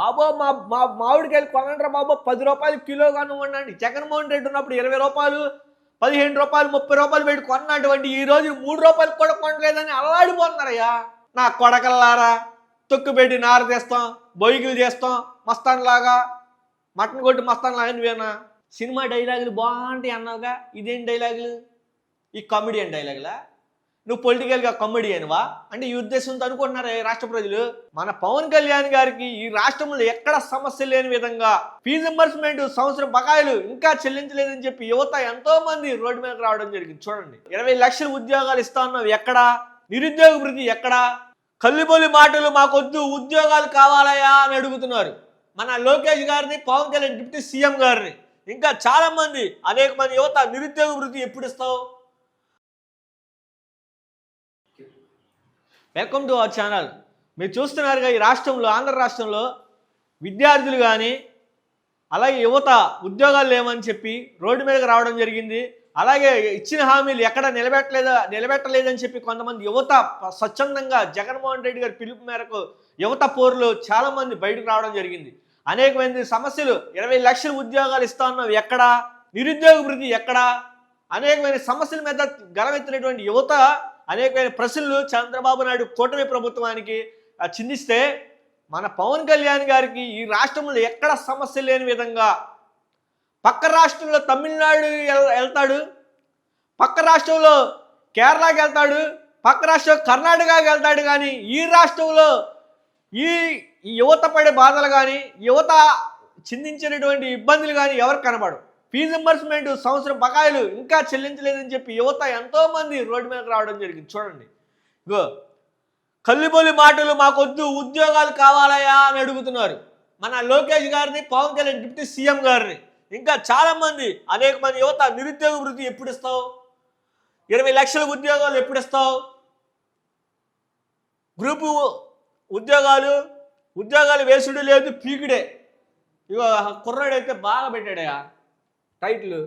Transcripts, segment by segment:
బాబో మా మా మామిడికాయలు కొనండ్రా బాబో పది రూపాయలు కిలో కొనవండి జగన్మోహన్ రెడ్డి ఉన్నప్పుడు ఇరవై రూపాయలు పదిహేను రూపాయలు ముప్పై రూపాయలు పెట్టి కొన్నటువంటి ఈ రోజు మూడు రూపాయలు కూడా కొనలేదని అల్లాడిపోతున్నారయ్యా. నా కొడకల్లారా తొక్కు పెట్టి నార తీస్తాం బొయ్యిలు చేస్తాం మస్తాన్లాగా మటన్ కొట్టి మస్తాన్ లాగా నువ్వేనా? సినిమా డైలాగులు బాగుంటాయి అన్నావుగా. ఇదేం డైలాగులు? ఈ కామెడియన్ డైలాగులా? నువ్వు పొలిటికల్గా కమెడియన్వా అంటే ఈ ఉద్దేశంతో అనుకుంటున్నారు రాష్ట్ర ప్రజలు? మన పవన్ కళ్యాణ్ గారికి ఈ రాష్ట్రంలో ఎక్కడ సమస్య లేని విధంగా ఫీజు రింబర్స్మెంట్ సంవత్సరం బకాయిలు ఇంకా చెల్లించలేదని చెప్పి యువత ఎంతో మంది రోడ్డు మీదకి రావడం జరిగింది. చూడండి. ఇరవై లక్షల ఉద్యోగాలు ఇస్తా ఉన్నావు ఎక్కడా? నిరుద్యోగ వృద్ధి ఎక్కడా? కల్లిబొలి మాటలు మాకొద్దు ఉద్యోగాలు కావాలయా అని అడుగుతున్నారు. మన లోకేష్ గారిని పవన్ కళ్యాణ్ డిప్యూటీ సీఎం గారిని. ఇంకా చాలా మంది అనేక మంది యువత నిరుద్యోగ వృద్ధి ఎప్పుడు ఇస్తావు? వెల్కమ్ టు అవర్ ఛానల్ మీరు చూస్తున్నారుగా ఈ రాష్ట్రంలో ఆంధ్ర రాష్ట్రంలో విద్యార్థులు కానీ అలాగే యువత ఉద్యోగాలు లేవని చెప్పి రోడ్డు మీదకి రావడం జరిగింది. అలాగే ఇచ్చిన హామీలు ఎక్కడ నిలబెట్టలేదా నిలబెట్టలేదని చెప్పి కొంతమంది యువత స్వచ్ఛందంగా జగన్మోహన్ రెడ్డి గారి పిలుపు మేరకు యువత పోరులు చాలామంది బయటకు రావడం జరిగింది. అనేకమంది సమస్యలు ఇరవై లక్షల ఉద్యోగాలు ఇస్తా ఉన్నావు ఎక్కడా నిరుద్యోగ వృద్ధి ఎక్కడా అనేకమైన సమస్యల మీద గలవెత్తినటువంటి యువత అనేకమైన ప్రశ్నలు చంద్రబాబు నాయుడు కూటమి ప్రభుత్వానికి చిందిస్తే మన పవన్ కళ్యాణ్ గారికి ఈ రాష్ట్రంలో ఎక్కడ సమస్య లేని విధంగా పక్క రాష్ట్రంలో తమిళనాడు వెళ్తాడు పక్క రాష్ట్రంలో కేరళకి వెళ్తాడు పక్క రాష్ట్రం కర్ణాటకకి వెళ్తాడు కానీ ఈ రాష్ట్రంలో ఈ యువత పడే బాధలు కానీ యువత చిందించినటువంటి ఇబ్బందులు కానీ ఎవరు కనబడవు. ఫీజు ఎంబర్స్మెంట్ సంవత్సరం బకాయిలు ఇంకా చెల్లించలేదని చెప్పి యువత ఎంతోమంది రోడ్డు మీదకి రావడం జరిగింది. చూడండి. ఇగో కల్లిబొలి మాటలు మాకొద్దు ఉద్యోగాలు కావాలయా అని అడుగుతున్నారు. మన లోకేష్ గారిని పవన్ కళ్యాణ్ డిప్యూటీ సీఎం గారిని ఇంకా చాలామంది అనేక మంది యువత నిరుద్యోగ వృత్తి ఎప్పుడు ఇస్తావు ఇరవై లక్షల ఉద్యోగాలు ఎప్పుడు ఇస్తావు గ్రూపు ఉద్యోగాలు ఉద్యోగాలు వేసుడు లేదు పీకుడే. ఇగో కుర్రాడైతే బాగా పెట్టాడయా టైటిల్.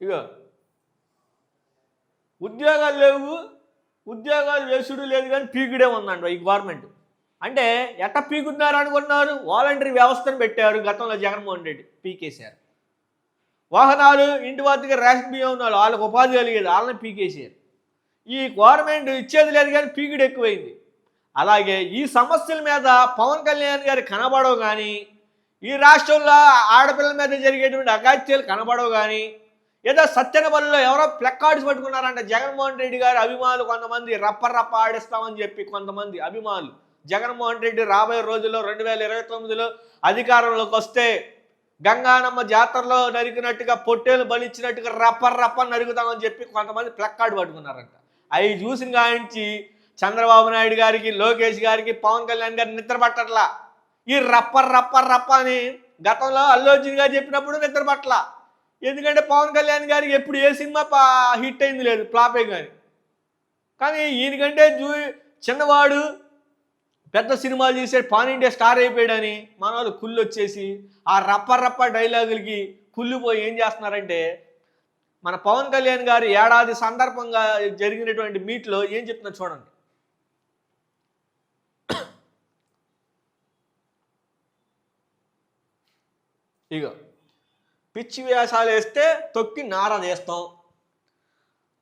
ఇగో. ఉద్యోగాలు లేవు ఉద్యోగాలు వేసుడు లేదు కానీ పీకుడే ఉందండి ఈ గవర్నమెంట్. అంటే ఎట్ట పీకున్నారు అనుకున్నారు వాలంటరీ వ్యవస్థను పెట్టారు గతంలో జగన్మోహన్ రెడ్డి పీకేశారు. వాహనాలు ఇంటి వద్దకు రేషన్ బియ్యం ఉన్నారు వాళ్ళకి ఉపాధి కలిగేది వాళ్ళని పీకేసారు ఈ గవర్నమెంట్ ఇచ్చేది లేదు కానీ పీకుడు ఎక్కువైంది. అలాగే ఈ సమస్యల మీద పవన్ కళ్యాణ్ గారు కనబడవు కానీ ఈ రాష్ట్రంలో ఆడపిల్లల మీద జరిగేటువంటి అగాత్యాలు కనబడవు కానీ ఏదో సత్యనబలిలో ఎవరో ప్లెక్కార్డ్స్ పట్టుకున్నారంట. జగన్మోహన్ రెడ్డి గారి అభిమానులు కొంతమంది రప్ప రప్ప ఆడిస్తామని చెప్పి కొంతమంది అభిమానులు. జగన్మోహన్ రెడ్డి రాబోయే రోజుల్లో రెండు వేల ఇరవై తొమ్మిదిలో అధికారంలోకి వస్తే గంగానమ్మ జాతరలో నరికినట్టుగా పొట్టేలు బలిచ్చినట్టుగా రప్ప రప్ప నరుగుతామని చెప్పి కొంతమంది ప్లక్కార్డు పట్టుకున్నారంట. అవి చూసిన కానించి చంద్రబాబు నాయుడు గారికి లోకేష్ గారికి పవన్ కళ్యాణ్ గారి నిద్ర పట్టట్లా. ఈ రప్ప రప్ప రప్ప అని గతంలో అల్లు అర్జున్ గారు చెప్పినప్పుడు నిద్ర పట్ల. ఎందుకంటే పవన్ కళ్యాణ్ గారికి ఎప్పుడు ఏ సినిమా పా- హిట్ అయింది లేదు ఫ్లాపే కానీ. కానీ ఈయనకంటే జూ చిన్నవాడు పెద్ద సినిమాలు చేసే పాన్ ఇండియా స్టార్ అయిపోయాడని మన వాళ్ళు కుళ్ళు వచ్చేసి ఆ రప్ప రప్ప డైలాగులకి కుళ్ళిపోయి ఏం చేస్తున్నారంటే మన పవన్ కళ్యాణ్ గారు ఏడాది సందర్భంగా జరిగినటువంటి మీట్లో ఏం చెప్తున్నారు చూడండి. ఇగో పిచ్చి వ్యాసాలు వేస్తే తొక్కి నార తీస్తాం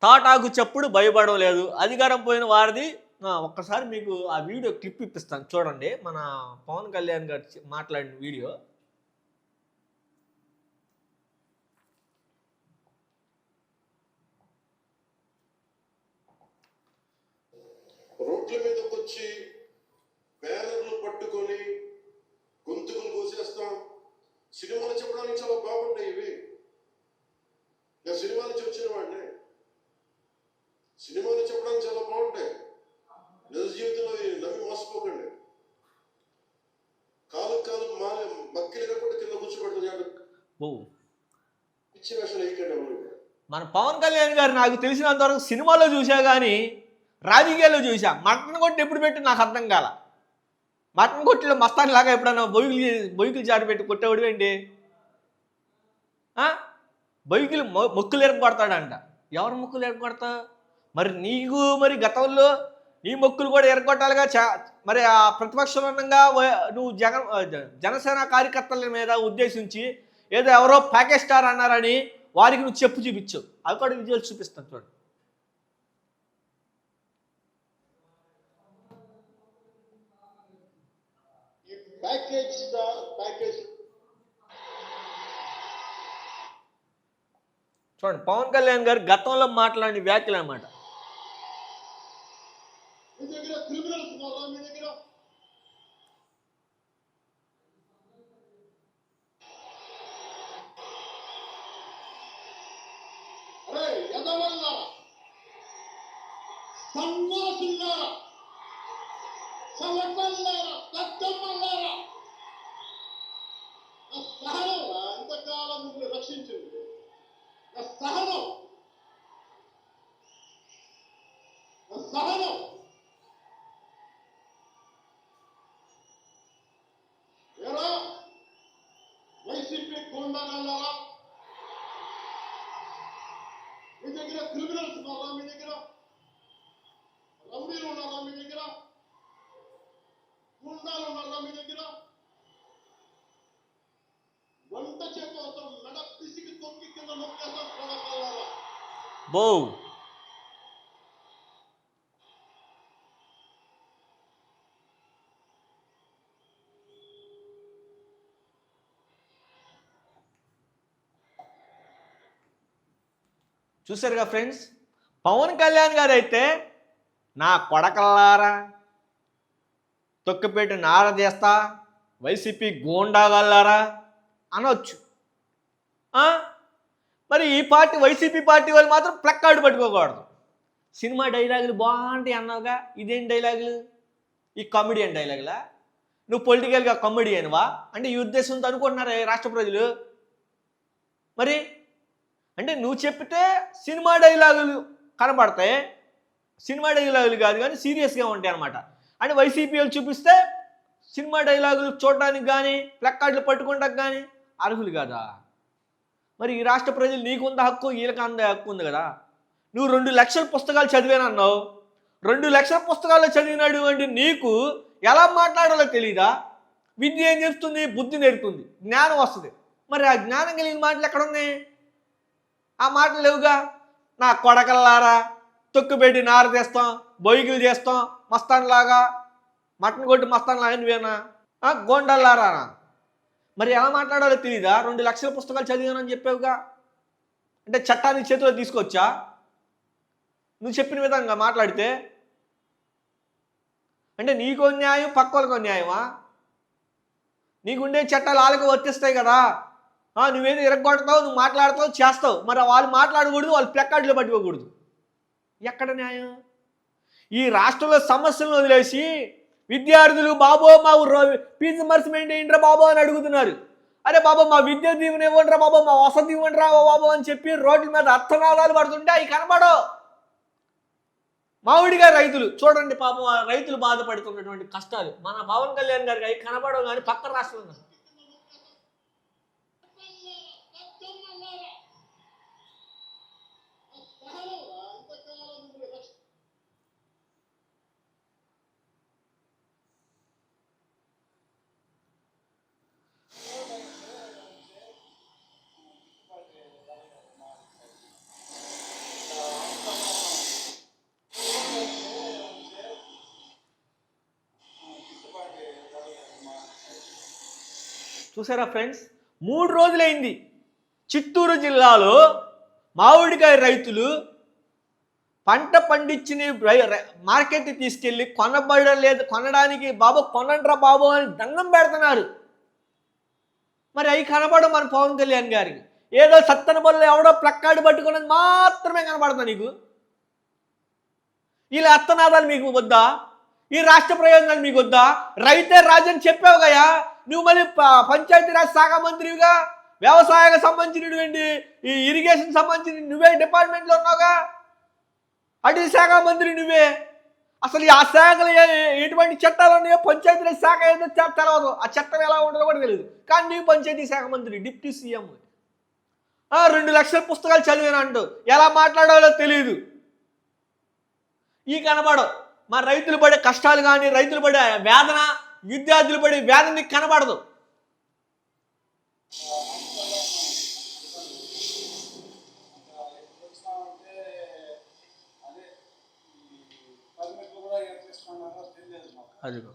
తాటాకు చెప్పుడు భయపడడం లేదు. అధికారం పోయిన వారిది ఒక్కసారి మీకు ఆ వీడియో క్లిప్ ఇప్పిస్తాను. చూడండి మన పవన్ కళ్యాణ్ గారు మాట్లాడిన వీడియో. రోడ్ల మీదకి వచ్చి బ్యానర్లు పట్టుకొని గొంతుకులు కోసేస్తాం. సినిమాలు చెప్పడానికి చాలా బాగుంటాయి ఇవి నేను సినిమా నుంచి వచ్చిన వాడిని. సినిమాలు చెప్పడానికి చాలా బాగుంటాయి. నిజ జీవితంలో నమ్మి మోసపోకండి. కాలు కాలు మాల మక్కిలి కూడా కింద కూర్చోబెడతాను ఓ. పిచ్చి వేషాలు. మన పవన్ కళ్యాణ్ గారు నాకు తెలిసినంత వరకు సినిమాలో చూసా కానీ రాజకీయాల్లో చూసా. మటన్ కొట్టి ఎప్పుడు పెట్టి నాకు అర్థం కాల. మటన్ కొట్టిలో మస్తాన్ లాగా ఎప్పుడన్నా బొయ్యిలు బొయ్యిలు జారి పెట్టి కొట్టేవాడు ఏంటి? బొయ్యిలు మొక్కులు ఎరగొడతాడంట. ఎవరు మొక్కులు ఎరగొడతా? మరి నీకు మరి గతంలో ఈ మొక్కులు కూడా ఎరగొట్టాలిగా? చా మరి ఆ ప్రతిపక్షంగా నువ్వు జగన్ జనసేన కార్యకర్తల మీద ఉద్దేశించి ఏదో ఎవరో ప్యాకేజ్ స్టార్ అన్నారని వారికి నువ్వు చెప్పు చూపించు. అవి కూడా విజువల్స్ చూపిస్తాను చూడండి ఈ ప్యాకేజ్ ప్యాకేజ్. చూడండి పవన్ కళ్యాణ్ గారు గతంలో మాట్లాడిన వ్యాఖ్యలు అనమాట మీ దగ్గర క్రిమినల్స్ ఉన్నారా మీ దగ్గర అరే ఎదవల్లారా సన్నాసులారా సవటల్లారా దత్తమ్మల్లారా నా సహనం రా మిమ్మల్ని రక్షించింది నా సహనం నా సహనం ఎరా వైసీపీ గుండాగల్లారా మీ దగ్గర క్రిమినల్స్ ఉన్నారా మీ దగ్గర? రౌడీలు ఉన్నారా మీ దగ్గర? గుండాలు ఉన్నారా మీ దగ్గర? వంట చేతులతో మెడ పిసికి తొక్కి కింద నొక్కేస్తాం బో. చూసారుగా ఫ్రెండ్స్? పవన్ కళ్యాణ్ గారు అయితే నా కొడకల్లారా తొక్కిపెట్టి నారదేస్తా వైసీపీ గోండాగల్లారా అనొచ్చు. మరి ఈ పార్టీ వైసీపీ పార్టీ వాళ్ళు మాత్రం ప్లక్కార్డు పట్టుకోకూడదు. సినిమా డైలాగులు బాగుంటాయి అన్నావుగా. ఇదేం డైలాగులు? ఈ కామెడియన్ డైలాగులా? నువ్వు పొలిటికల్గా కామెడియన్వా? అంటే ఈ ఉద్దేశంతో అనుకుంటున్నారు రాష్ట్ర ప్రజలు? మరి అంటే నువ్వు చెప్తే సినిమా డైలాగులు కనబడతాయి. సినిమా డైలాగులు కాదు కానీ సీరియస్గా ఉంటాయి అనమాట అంటే వైసీపీ వాళ్ళు చూపిస్తే సినిమా డైలాగులు చూడడానికి కానీ ప్లక్కార్డులు పట్టుకోవడానికి కానీ అర్హులు కాదా? మరి ఈ రాష్ట్ర ప్రజలు నీకుంద హక్కు వీళ్ళకి అంద హక్కు ఉంది కదా? నువ్వు రెండు లక్షల పుస్తకాలు చదివానన్నావు. రెండు లక్షల పుస్తకాలు చదివినాడు అంటే నీకు ఎలా మాట్లాడాలో తెలియదా విద్య ఏం చేస్తుంది బుద్ధి నేర్పుతుంది. జ్ఞానం వస్తుంది. మరి ఆ జ్ఞానం కలిగిన మాటలు ఎక్కడ ఉన్నాయి ఆ మాటలు లేవుగా? నా కొడకల్లారా తొక్కుపెట్టి నార తెస్తాం బొయ్యిలు చేస్తాం మస్తాన్లాగా మటన్ కొట్టి మస్తాన్లాగా నువ్వేనా? గోండల్లారా మరి ఎలా మాట్లాడాలో తెలీదా? రెండు లక్షల పుస్తకాలు చదివానని చెప్పావుగా. అంటే చట్టాన్ని చేతిలో తీసుకొచ్చా నువ్వు చెప్పిన విధంగా మాట్లాడితే. అంటే నీకో న్యాయం పక్క న్యాయమా? నీకుండే చట్టాలు వాళ్ళకి వర్తిస్తాయి కదా. ఆ, నువ్వేదో ఇరగొడతావు నువ్వు మాట్లాడతావు చేస్తావు. మరి వాళ్ళు మాట్లాడకూడదు వాళ్ళు ప్లెక్కార్డులో పట్టుకోకూడదు. ఎక్కడ న్యాయం? ఈ రాష్ట్రంలో సమస్యలను వదిలేసి విద్యార్థులు బాబో మా రో- ఫీజు మర్సిమెంట్ ఏంట్రా బాబో అని అడుగుతున్నారు. అరే బాబా మా విద్య దీవెన ఇవ్వండిరా బాబా మా వసతి ఇవ్వండిరా బాబు అని చెప్పి రోడ్ల మీద అర్థనాదాలు పడుతుంటే అవి కనబడవు. మామిడిగా రైతులు చూడండి పాపం ఆ రైతులు బాధపడుతున్నటువంటి కష్టాలు. మన పవన్ కళ్యాణ్ గారికి అవి కనబడవు కానీ పక్క రాష్ట్రంలో దత్తమ్మల్లారా నా సహనం రా ఇంతకాలం మిమ్మల్ని రక్ష చూసారా ఫ్రెండ్స్? మూడు రోజులైంది. చిత్తూరు జిల్లాలో మామిడికాయ రైతులు పంట పండించిన మార్కెట్కి తీసుకెళ్ళి కొనబడలేదు కొనడానికి బాబు కొనండ్రా బాబు అని దండం పెడుతున్నారు. మరి అవి కనబడవు మన పవన్ కళ్యాణ్ గారికి. ఏదో సత్తన బల్ల ఎవడో ప్లక్కాడు పట్టుకున్నది మాత్రమే కనబడుతుంది నీకు. వీళ్ళ అత్తనాదాలు మీకు వద్దా? ఈ రాష్ట్ర ప్రయోజనాలు మీకు వద్దా? రైతే రాజని చెప్పావు కదా. నువ్వు మళ్ళీ పంచాయతీరాజ్ శాఖ మంత్రివిగా వ్యవసాయకు సంబంధించినటువంటి ఈ ఇరిగేషన్ సంబంధించిన నువ్వే డిపార్ట్మెంట్లో ఉన్నావుగా? అటవీ శాఖ మంత్రి నువ్వే. అసలు ఈ ఆ శాఖలు ఎటువంటి చట్టాలు ఉన్నాయో పంచాయతీరాజ్ శాఖ ఏదో తెలవదు. ఆ చట్టం ఎలా ఉంటుందో కూడా తెలియదు కానీ నీవు పంచాయతీ శాఖ మంత్రి డిప్యూటీ సీఎం. రెండు లక్షల పుస్తకాలు చదివాను అంటూ ఎలా మాట్లాడాలో తెలియదు ఈ కనబడవు. మా రైతులు పడే కష్టాలు కానీ రైతులు పడే వేదన విద్యార్థులు పడే వ్యాధి నీకు కనబడదు. అదే అదిగో.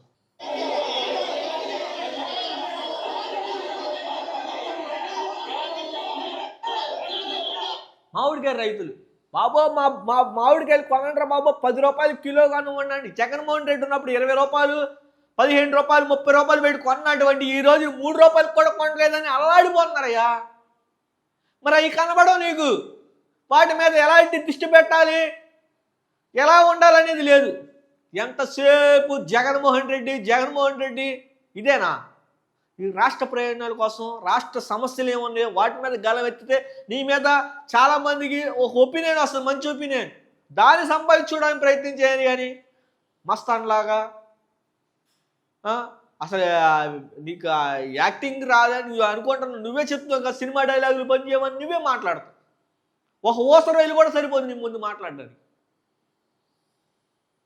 మామిడికాయ రైతులు. బాబో మా మా మామిడికాయలు కొనండి బాబో పది రూపాయలు కిలో కానివ్వండి జగన్మోహన్ రెడ్డి ఉన్నప్పుడు ఇరవై రూపాయలు పదిహేను రూపాయలు ముప్పై రూపాయలు పెట్టి కొన్నటువంటి ఈ రోజు మూడు రూపాయలు కూడా కొనలేదని అల్లాడిపోతున్నారయ్యా. మరి అవి కనబడవు నీకు. వాటి మీద ఎలాంటి దృష్టి పెట్టాలి? ఎలా ఉండాలనేది లేదు. ఎంతసేపు జగన్మోహన్ రెడ్డి జగన్మోహన్ రెడ్డి ఇదేనా? ఈ రాష్ట్ర ప్రయోజనాల కోసం రాష్ట్ర సమస్యలు ఏమున్నాయో వాటి మీద గలవెత్తితే నీ మీద చాలామందికి ఒక ఒపీనియన్ వస్తుంది మంచి ఒపీనియన్. దాన్ని సంపాదించుకోవడానికి ప్రయత్నం చేయాలి కానీ మస్తాన్లాగా అసలు నీకు యాక్టింగ్ రాదని నువ్వు అనుకుంటున్నావు. నువ్వే చెప్తున్నావు కదా సినిమా డైలాగులు పని చేయమని నువ్వే మాట్లాడతావు. ఒక ఓసర రైలు కూడా సరిపోదు నీ ముందు మాట్లాడడానికి.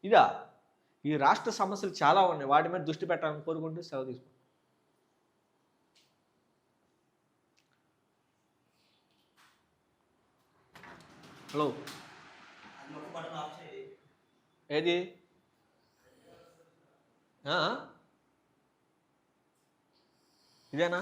ఇదా? ఈ రాష్ట్ర సమస్యలు చాలా ఉన్నాయి. వాటి మీద దృష్టి పెట్టాలని కోరుకుంటూ సెలవు తీసుకుంటాం హలో. ఏది? ఇదేనా?